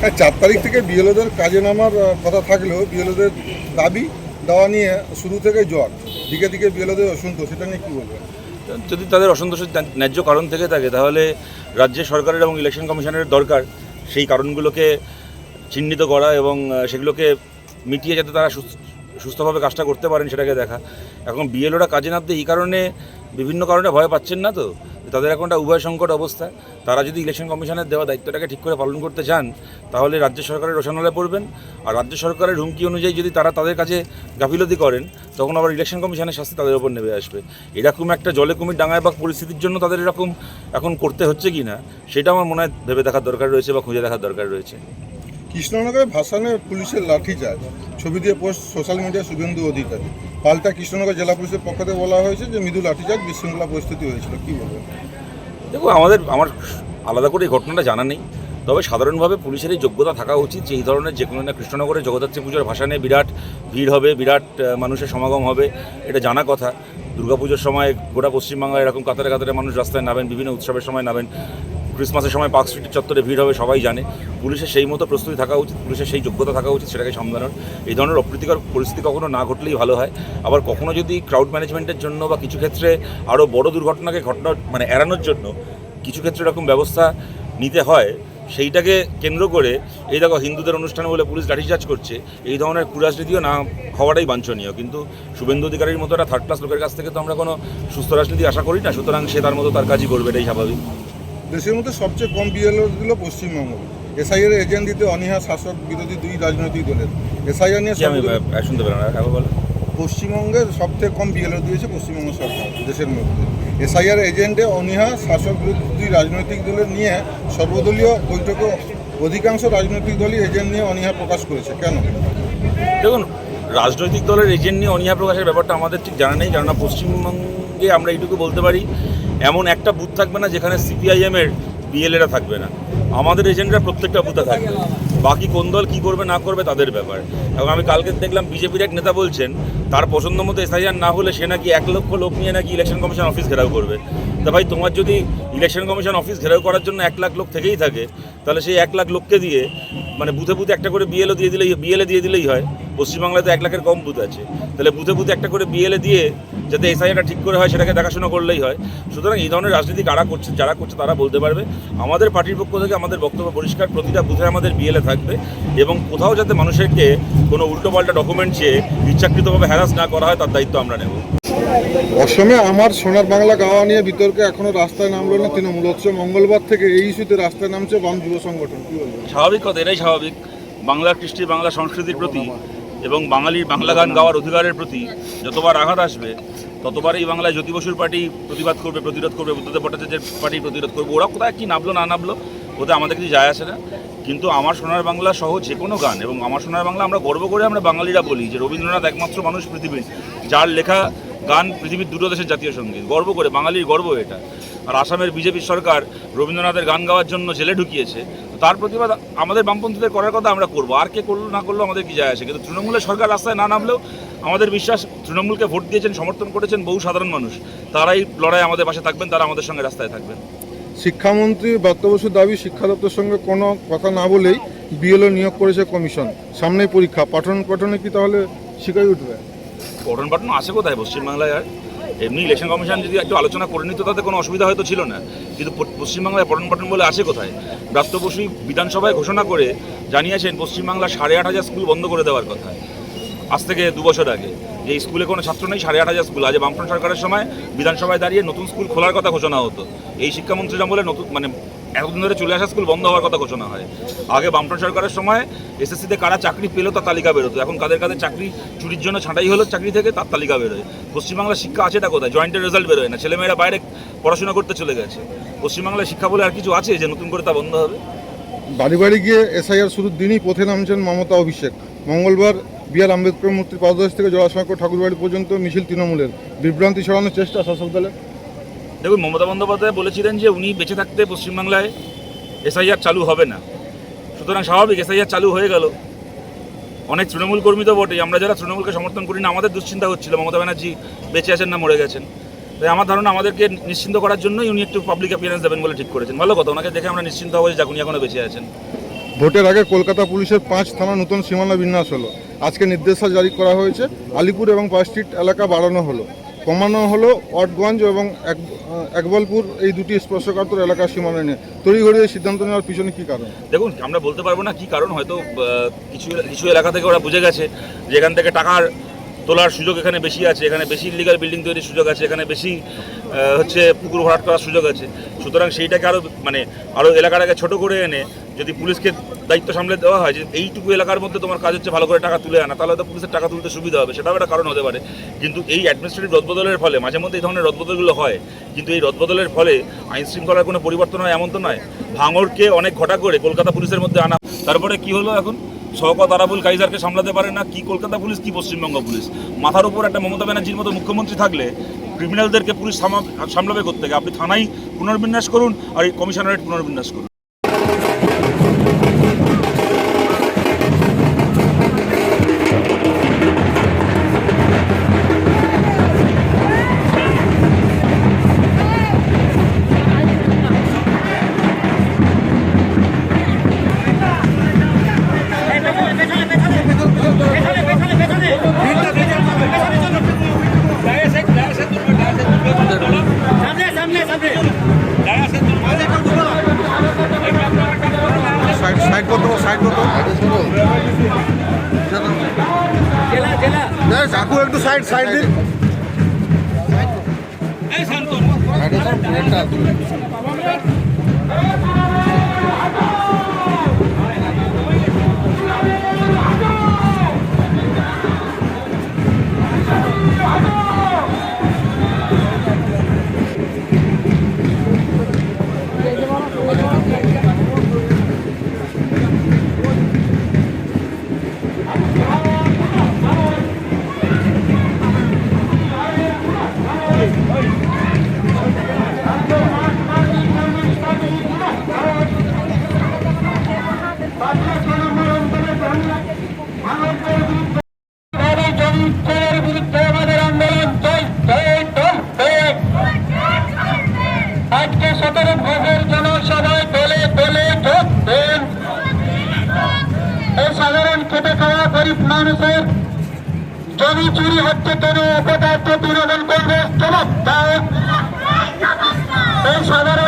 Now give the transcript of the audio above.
হ্যাঁ চার তারিখ থেকে বিএলওদের কাজে নামার কথা থাকলেও বিএলওদের দাবি দেওয়া নিয়ে শুরু থেকে জ্বর। দিকে দিকে বিএলওদের অসন্তোষ সেটা নিয়ে কী বলবেন? যদি তাদের অসন্তোষের ন্যায্য কারণ থেকে থাকে, তাহলে রাজ্য সরকারের এবং ইলেকশন কমিশনের দরকার। সেই কারণগুলোকে চিহ্নিত করা এবং সেগুলোকে মিটিয়ে যাতে তারা সুস্থ- সুস্থভাবে কাজটা করতে পারেন, সেটাকে দেখা। এখন বিএলওরা কাজে নামতে এই কারণে বিভিন্ন কারণে ভয় পাচ্ছেন না তো? তাদের এখন একটা উভয় সংকট অবস্থা। তারা যদি ইলেকশন কমিশনের দেওয়া দায়িত্বটাকে ঠিক করে পালন করতে চান, তাহলে রাজ্য সরকারের রোশানলে পড়বেন। আর রাজ্য সরকারের হুমকি অনুযায়ী যদি তারা তাদের কাছে গাফিলতি করেন, তখন আবার ইলেকশন কমিশনের শাস্তি তাদের উপর নেমে আসবে। এরকম একটা জলে কুমির ডাঙায় বা পরিস্থিতির জন্য তাদের এরকম এখন করতে হচ্ছে কি না, সেটা আমার মনে হয় ভেবে দেখার দরকার রয়েছে বা খুঁজে দেখার দরকার রয়েছে। কৃষ্ণনগরে ভাসানে পুলিশের লাঠি লাঠিচার্জ ছবি দিয়ে post social media Suvendu Adhikari. পাল্টা কৃষ্ণনগর জেলা পুলিশের পক্ষ থেকে বলা হয়েছে যে মৃদু লাঠিচার্জ বিশৃঙ্খলা পরিস্থিতি হয়েছিল। কী বলবেন? দেখো, আমাদের আমার আলাদা করে এই ঘটনাটা জানা নেই। তবে সাধারণভাবে পুলিশের এই যোগ্যতা থাকা উচিত যে এই ধরনের যে কোনো না কৃষ্ণনগরে জগদ্ধাত্রী পুজোর ভাসানে বিরাট ভিড় হবে, বিরাট মানুষের সমাগম হবে। এটা জানা কথা। দুর্গাপুজোর সময় গোটা পশ্চিমবাংলায় এরকম কাতারে কাতারে মানুষ রাস্তায় নামেন, বিভিন্ন উৎসবের সময় নামেন। ক্রিসমাসের সময় পার্ক স্ট্রিটের চত্বরে ভিড় হবে, সবাই জানে। পুলিশের সেই মতো প্রস্তুতি থাকা উচিত পুলিশের সেই যোগ্যতা থাকা উচিত, সেটাকে সামলানোর। এই ধরনের অপ্রীতিকর পরিস্থিতি কখনো না ঘটলেই ভালো হয়। আবার কখনো যদি ক্রাউড ম্যানেজমেন্টের জন্য বা কিছু ক্ষেত্রে আরও বড় দুর্ঘটনাকে ঘটনা মানে এড়ানোর জন্য কিছু ক্ষেত্রে এরকম ব্যবস্থা নিতে হয়, সেইটাকে কেন্দ্র করে এই দেখো হিন্দুদের অনুষ্ঠান বলে পুলিশ লাঠিচার্জ করছে, এই ধরনের কুরাজনীতিও না হওয়াটাই বাঞ্ছনীয়। কিন্তু শুভেন্দু অধিকারীর মতো একটা থার্ড ক্লাস লোকের কাছ থেকে তো আমরা কোনো সুস্থ রাজনীতি আশা করি না, সুতরাং সে তার মতো তার কাজই করবে, এটাই স্বাভাবিক। দেশের মধ্যে সবচেয়ে কম বিএলও দিল পশ্চিমবঙ্গ। এসআইয়ের এজেন্ট দিতে অনীহা শাসক বিরোধী দুই রাজনৈতিক দলের। এসআইআর নিয়ে শুনতে পেলাম না বলো? পশ্চিমবঙ্গের সবথেকে কম বিএলও দিয়েছে পশ্চিমবঙ্গ সরকার দেশের মধ্যে। এসআইআর এজেন্টে অনীহা শাসক বিরোধী দুই রাজনৈতিক দলের নিয়ে সর্বদলীয় বৈঠকে অধিকাংশ রাজনৈতিক দলই এজেন্ট নিয়ে অনীহা প্রকাশ করেছে। কেন? দেখুন রাজনৈতিক দলের এজেন্ট নিয়ে অনীহা প্রকাশের ব্যাপারটা আমাদের ঠিক জানা নেই কেননা পশ্চিমবঙ্গে আমরা এইটুকু বলতে পারি এমন একটা বুথ থাকবে না যেখানে সিপিআইএমের বিএলএরা থাকবে না। আমাদের এজেন্টরা প্রত্যেকটা বুথে থাকবে। বাকি কোন দল কী করবে, না করবে, তাদের ব্যাপার। এবং আমি কালকে দেখলাম বিজেপির এক নেতা বলছেন, তার পছন্দ মতো এসআইআর না হলে সে নাকি এক লক্ষ লোক নিয়ে নাকি ইলেকশন কমিশন অফিস ঘেরাও করবে। তা ভাই, তোমার যদি ইলেকশন কমিশন অফিস ঘেরাও করার জন্য এক লাখ লোক থেকেই থাকে, তাহলে সেই এক লাখ লোককে দিয়ে মানে বুথে বুথে একটা করে বিএলও দিয়ে দিলেই বিএলএ দিয়ে দিলেই হয়। পশ্চিমবাংলায় তো এক লাখের কম বুথ আছে। তাহলে বুথে বুথে একটা করে বিএলএ দিয়ে, যাতে এসআইআরটা ঠিক করে হয়, সেটাকে দেখাশোনা করলেই হয়। সুতরাং এই ধরনের রাজনীতি কারা করছে, যারা করছে তারা বলতে পারবে। আমাদের পার্টির পক্ষ থেকে আমাদের বক্তব্য পরিষ্কার, প্রতিটা বুথে আমাদের বিএলএ থাকবে এবং কোথাও যাতে মানুষেরকে কোনো উল্টোপাল্টা ডকুমেন্ট চেয়ে ইচ্ছাকৃতভাবে হ্যারাস না করা হয়, তার দায়িত্ব আমরা নেব। অসমে আমার সোনার বাংলা গাওয়া নিয়ে বিতর্কে এখনও রাস্তায় নামলো না তৃণমূল। হচ্ছে মঙ্গলবার থেকে এই ইস্যুতে রাস্তায় নামছে বাম যুব সংগঠন। স্বাভাবিক কথা, এটাই স্বাভাবিক। বাংলা কৃষ্টি, বাংলা সংস্কৃতির প্রতি এবং বাঙালির বাংলা গান গাওয়ার অধিকারের প্রতি যতবার আঘাত আসবে ততবার এই বাংলায় জ্যোতি বসুর পার্টি প্রতিবাদ করবে, প্রতিরোধ করবে বুদ্ধদেব ভট্টাচার্যের পার্টি প্রতিরোধ করবে। ওরা কোথায় কি নামলো, না নামলো, ওতে আমাদের কিছু যায় আসে না। কিন্তু আমার সোনার বাংলা সহ যে কোনো গান এবং আমার সোনার বাংলা আমরা গর্ব করে আমরা বাঙালিরা বলি যে রবীন্দ্রনাথ একমাত্র মানুষ পৃথিবীর, যার লেখা গান পৃথিবীর দুটো দেশের জাতীয় সংগীত। গর্ব করে, বাঙালির গর্ব এটা। আর আসামের বিজেপি সরকার রবীন্দ্রনাথের গান গাওয়ার জন্য জেলে ঢুকিয়েছে। তার প্রতিবাদ আমাদের বামপন্থীদের করার কথা আমরা করব। আর কে করল, না করল আমাদের কি যায় আসে? কিন্তু তৃণমূলের সরকার রাস্তায় না নামলেও আমাদের বিশ্বাস, তৃণমূলকে ভোট দিয়েছেন, সমর্থন করেছেন বহু সাধারণ মানুষ। তারাই লড়াই আমাদের পাশে থাকবেন, তারা আমাদের সঙ্গে রাস্তায় থাকবেন। শিক্ষামন্ত্রী দত্ত বসুর দাবি, শিক্ষা দপ্তরের সঙ্গে কোনো কথা না বলেই বিএলও নিয়োগ করেছে কমিশন। সামনেই পরীক্ষা পঠন পঠনে কি তাহলে শিখাই উঠবে? পঠন পাঠন আছে কোথায়? পশ্চিমবাংলায় আর এমনি ইলেকশন কমিশন যদি একটু আলোচনা করে নিত, তাতে কোনো অসুবিধা হয়তো ছিল না। কিন্তু পশ্চিমবাংলায় পঠন পাঠন বলে আছে কোথায়? ব্রাত্য বসুই বিধানসভায় ঘোষণা করে জানিয়েছেন পশ্চিমবাংলা সাড়ে আট হাজার স্কুল বন্ধ করে দেওয়ার কথা। আজ থেকে দু বছর আগে। যে স্কুলে কোনো ছাত্র নেই, সাড়ে আট হাজার স্কুল। আজ বামফ্রন্ট সরকারের সময় বিধানসভায় দাঁড়িয়ে নতুন স্কুল খোলার কথা ঘোষণা হতো। এই শিক্ষামন্ত্রীরা বলে নতুন মানে এতদিন ধরে চলে আসা স্কুল বন্ধ হওয়ার কথা ঘোষণা হয়। আগে বামফ্রন্ট সরকারের সময় এসএসসিতে কারা চাকরি পেল তার তালিকা বেরোতো। এখন কাদের কাদের চাকরি চুরির জন্য ছাঁটাই হলো চাকরি থেকে তার তালিকা বেরোয়। পশ্চিমবাংলার শিক্ষা আছেটা কোথায়? জয়েন্টের রেজাল্ট বেরোয় না। ছেলেমেয়েরা বাইরে পড়াশোনা করতে চলে গেছে। পশ্চিমবাংলার শিক্ষা বলে আর কিছু আছে যে নতুন করে তা বন্ধ হবে? বাড়ি বাড়ি গিয়ে এসআইআর শুরুর দিনই পথে নামছেন মমতা অভিষেক। মঙ্গলবার বি আর আম্বেদকর মূর্তির পাদদেশ থেকে জলাশঙ্কর ঠাকুরবাড়ি পর্যন্ত মিছিল তৃণমূলের। বিভ্রান্তি ছড়ানোর চেষ্টা শাসক দলের। দেখুন, মমতা বন্দ্যোপাধ্যায় বলেছিলেন যে উনি বেঁচে থাকতে পশ্চিমবাংলায় এসআইআর চালু হবে না। সুতরাং স্বাভাবিক এসআইআর চালু হয়ে গেল। অনেক তৃণমূল কর্মী তো বটেই। আমরা যারা তৃণমূলকে সমর্থন করি না, আমাদের দুশ্চিন্তা হচ্ছিল। মমতা ব্যানার্জি বেঁচে আছেন না, মরে গেছেন। তাই আমার ধারণা আমাদেরকে নিশ্চিন্ত করার জন্যই উনি একটু পাবলিক অ্যাপিয়ারেন্স দেবেন বলে ঠিক করেছেন। ভালো কথা, ওনাকে দেখে আমরা নিশ্চিন্ত হব যে উনি এখনও বেঁচে আছেন। ভোটের আগে কলকাতা পুলিশের পাঁচ থানা নতুন সীমানা বিন্যাস হলো। আজকে নির্দেশনা জারি করা হয়েছে। আলিপুর এবং পার্ক স্ট্রিট এলাকা বাড়ানো হলো। কমানো হলো ওয়াটগঞ্জ এবং এক একবলপুর এই দুটি স্পর্শকাতর এলাকার সীমানা নিয়ে তড়িঘড়ি এই সিদ্ধান্ত নেওয়ার পিছনে কী কারণ? দেখুন, আমরা বলতে পারব না কি কারণ, হয়তো কিছু কিছু এলাকা থেকে ওরা বুঝে গেছে যে এখান থেকে টাকার তোলার সুযোগ এখানে বেশি আছে, এখানে বেশি ইলিগাল বিল্ডিং তৈরির সুযোগ আছে, এখানে বেশি হচ্ছে পুকুর ভরাট করার সুযোগ আছে। সুতরাং সেইটাকে আরও মানে আরও এলাকাটাকে ছোট করে এনে যদি পুলিশকে দায়িত্ব সামলে দেওয়া হয় যে এইটুকু এলাকার মধ্যে তোমার কাজ হচ্ছে ভালো করে টাকা তুলে আনা, তাহলে তো পুলিশের টাকা তুলতে সুবিধা হবে। সেটাও একটা কারণ হতে পারে। কিন্তু এই অ্যাডমিনিস্ট্রেটিভ রদবদলের ফলে, মাঝে মধ্যে এই ধরনের রদবদলগুলো হয়, কিন্তু এই রদবদলের ফলে আইন শৃঙ্খলার কোনো পরিবর্তন হয় এমন তো নয়। ভাঙড়কে অনেক ঘটা করে কলকাতা পুলিশের মধ্যে আনা। তারপরে কি হলো এখন? শওকত আরাবুল কাইজারকে সামলাতে পারে না? কি কলকাতা পুলিশ, কি পশ্চিমবঙ্গ পুলিশ? মাথার উপর একটা মমতা ব্যানার্জির মতো মুখ্যমন্ত্রী থাকলে ক্রিমিনালদেরকে পুলিশ সামা- সামলাবে করতে আপনি থানায় পুনর্বিন্যাস করুন আর এই কমিশনারেট পুনর্বিন্যাস করুন। জেলা কাকু একটু সাইড সাইড দিন। বিরুদ্ধে সতেরো ভাগের জনসভায় দলে দলে এই সাধারণ খেটে খাওয়া গরিব মানুষের জমি চুরি হচ্ছে কেন? অপদার্থ তৃণমূল কংগ্রেস জবাব তাই এই সাধারণ